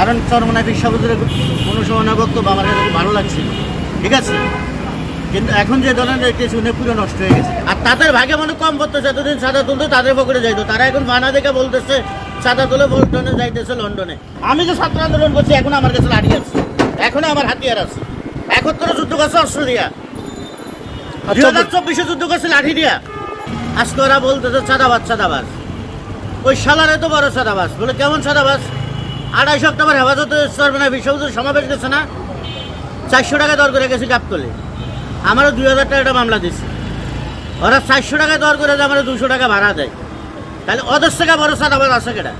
কারণ চরমনায় বিশ্ববিদ্যালয়ের অনুসরণা বক্তব্য আমার কাছে ভালো লাগছিল। ঠিক আছে? কিন্তু এখন যে ধরনের একটি শুনে পুরো নষ্ট হয়ে গেছে। আর তাদের ভাগে মনে কম পড়তেছে এতদিন সাদা তুলতো তাদের পকেটে যাইতো। তারা এখন বানা দেখে বলতেছে সাদা তুলে বল্টনে যাইতেছে লন্ডনে। আমি যে ছাত্র আন্দোলন করছি এখন আমার কাছে লাঠি আছে। এখনও আমার হাতিয়ার আছে। একত্র যুদ্ধ করছে অস্ট্রেলিয়া। দিয়া দুই হাজার চব্বিশে যুদ্ধ করছে লাঠি দিয়া। আজকে ওরা বলতেছে সাদাবাজ সাদাবাজ ওই সালারে তো বড় সাদাবাজ বলে কেমন সাদাবাজ আড়াইশো অক্টোবর হেফাজত হেফাজতে না বিশ্ববিদ্যালয় সমাবেশ গেছে না, চারশো টাকা দর করে গেছে গাবতলে। আমারও দুই হাজার টাকা মামলা দিছে। ওরা চারশো টাকা দর করে আমার দুশো টাকা ভাড়া দেয়। তাহলে ওদের থেকে বড় সাদাবাজ আছে কেটা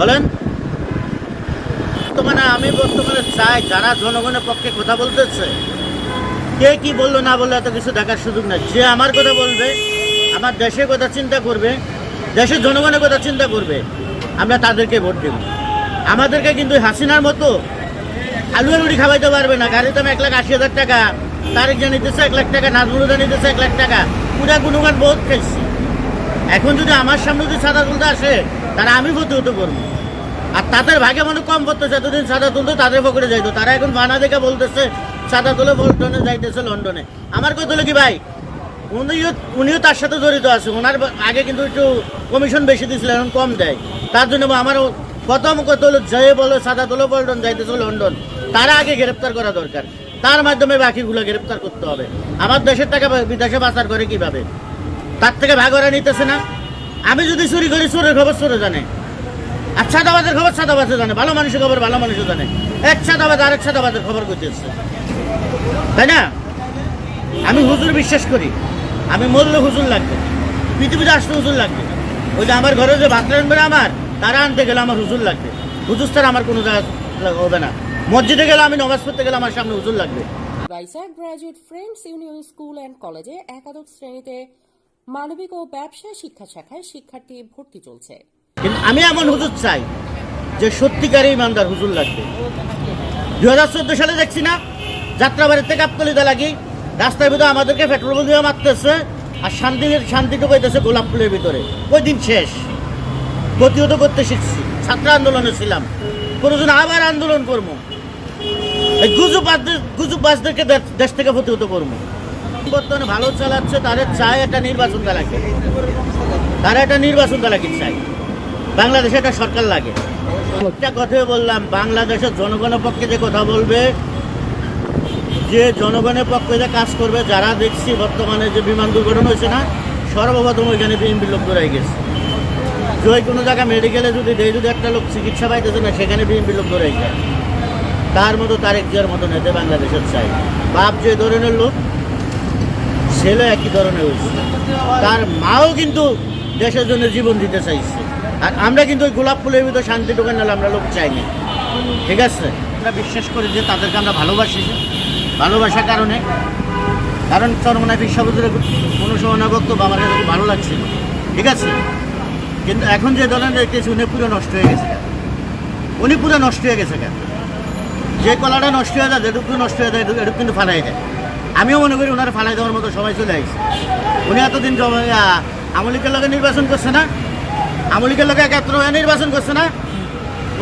বলেন। বর্তমানে আমি বর্তমানে চাই, যারা জনগণের পক্ষে কথা বলতেছে, কে কি বলল না বলল এত কিছু দেখার সুযোগ নাই। যে আমার কথা বলবে, আমার দেশের কথা চিন্তা করবে, দেশের জনগণের কথা চিন্তা করবে, আমরা তাদেরকে ভোট দেব। আমাদেরকে কিন্তু হাসিনার মতো আলু আলুড়ি খাওয়াইতে পারবে না। গাড়িতে আমি এক লাখ আশি হাজার টাকা, তারেক যা নিতেছে এক লাখ টাকা নাজমুলুদা নিতেছে এক লাখ টাকা, পুরা গুণগান বহুত খাইছি। এখন যদি আমার সামনে যদি সাদা তুলতে আসে তারা আমি প্রতিহত করব আর তাদের ভাগে মনে কম পড়তেছে এতদিন সাদা তুলতো তাদের পকেটে যাইতো। তারা এখন বানা দেখে বলতেছে, সাদা তুলে বল্টনে যাইতেছে লন্ডনে। আমার কথা হলো কি ভাই? উনিও উনিও তার সাথে জড়িত আছে। ওনার আগে কিন্তু একটু কমিশন বেশি দিয়েছিল, এখন কম দেয়। তার জন্য আমারও প্রথম কথা হলো জয়ে বলো, সাদা তুলো বল্টন যাইতেছে লন্ডন। তারা আগে গ্রেপ্তার করা দরকার। তার মাধ্যমে বাকিগুলো গ্রেপ্তার করতে হবে। আমার দেশের টাকা বিদেশে পাচার করে কীভাবে? তার থেকে ভাগরা নিতেছে না। আমি যদি চুরি করি, চোরের খবর চোরে জানে। আর সাদাবাদের খবর সাদাবাদে জানে। ভালো মানুষের খবর ভালো মানুষও জানে। এক সাদাবাদ আরেক সাদাবাদের খবর করতেছে তাই না? আমি হুজুর বিশ্বাস করি। আমি মরলে হুজুর লাগবে। পৃথিবীতে আসলে হুজুর লাগবে। ওই যে আমার ঘরে যে রান্নবে আমার তারা আনতে গেলে আমার হুজুর লাগবে। হুজুর ছাড়া আমার কোনো জায়গা হবে না। মসজিদে গেলে আমি নমাজ পড়তে গেলে আমার সামনে হুজুর লাগবে। রাইসার graduate friends union school and কলেজে একাদশ শ্রেণীতে মানবিক ও ব্যবসা শিক্ষা শাখায় শিক্ষার্থী ভর্তি চলছে। কিন্তু আমি এমন হুজুর চাই যে সত্যিকারই ইমানদার হুজুর লাগবে। দু হাজার চোদ্দ সালে দেখছি না যাত্রাবাড়ির থেকে আপতলিতে লাগি রাস্তার ভিতরে আমাদেরকে পেট্রোল দিয়ে মারতেছে আর শান্তি শান্তিটুকু হইতেছে গোলাপ ফুলের ভিতরে। ওই দিন শেষ। প্রতিহত করতে শিখছি। ছাত্র আন্দোলনে ছিলাম। কোনোদিন আবার আন্দোলন করব। এই গুজব গুজব বাসদেরকে দেশ থেকে প্রতিহত করব। বর্তমানে ভালো চালাচ্ছে তাদের চায় একটা নির্বাচন লাগে তারা একটা নির্বাচন লাগে চাই বাংলাদেশে একটা সরকার লাগে। একটা কথাই বললাম, বাংলাদেশের জনগণের পক্ষে যে কথা বলবে, যে জনগণের পক্ষে যে কাজ করবে, যারা দেখছি বর্তমানে যে বিমান দুর্ঘটনা হয়েছে না, সর্বপ্রথম ওইখানে বিএনপি লোক দৌড়াই গেছে। যে কোনো জায়গায় মেডিকেলে যদি দেয়, যদি একটা লোক চিকিৎসা পাইতেছে না, সেখানে বিএনপি লোক দৌড়াই যায়। তার মতো তারেক জিয়ার মতো নেতে বাংলাদেশের চাই। বাপ যে ধরনের লোক, ছেলে একই ধরনের হয়েছে তার মাও কিন্তু দেশের জন্য জীবন দিতে চাইছে। আর আমরা কিন্তু ওই গোলাপ ফুলের ভিতরে শান্তি ঢোকান নাহলে আমরা লোক চাইনি ঠিক আছে? আমরা বিশ্বাস করি যে তাদেরকে আমরা ভালোবাসি। ভালোবাসার কারণে। কারণ চরমনায় বিশ্ববিদ্যালয়ের অনুসরণা বক্তব্য আমার কাছে ভালো লাগছিল ঠিক আছে? কিন্তু এখন যে ধরনের দেখতেছি উনি পুরো নষ্ট হয়ে গেছে উনি পুরো নষ্ট হয়ে গেছে কেন? যে কলাটা নষ্ট হয়ে যায় যেটুকু নষ্ট হয়ে যায় এটুকু কিন্তু ফালাই দেয়। আমিও মনে করি ওনার ফালাই দেওয়ার মতো সময় চলে আসছে। উনি এতদিন আমলিকের লগে নির্বাচন করছে না? আমলিকের লোকে একাত্র হয়ে নির্বাচন করছে না?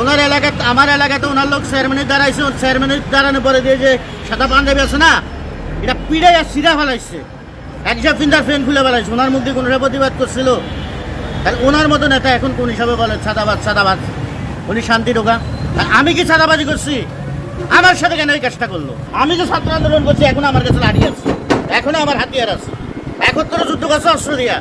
ওনার এলাকায় আমার এলাকাতে ওনার লোক চেয়ারম্যানের দাঁড়াইছে চেয়ারম্যানের দাঁড়ানোর পরে দিয়ে যে সাদা পাঞ্জাবি আছে না? এটা পিড়াই আর সিধা ফেলাইছে একজা ফিন্দার ফ্রেন্ড খুলে ফেলাইছে ওনার মধ্যে কোনো প্রতিবাদ করছিল? তাহলে ওনার মতো নেতা এখন কোন হিসাবে বলে সাদাবাদ সাদাবাদ। উনি শান্তি ঢোকা। আমি কি সাদাবাজি করছি? আমার সাথে কেন এই কাজটা করল? আমি যে ছাত্র আন্দোলন করছি, এখন আমার কাছে লাঠি আছে। এখনও আমার হাতিয়ার আছে। একত্র যুদ্ধ করছে অস্ত্র দিয়া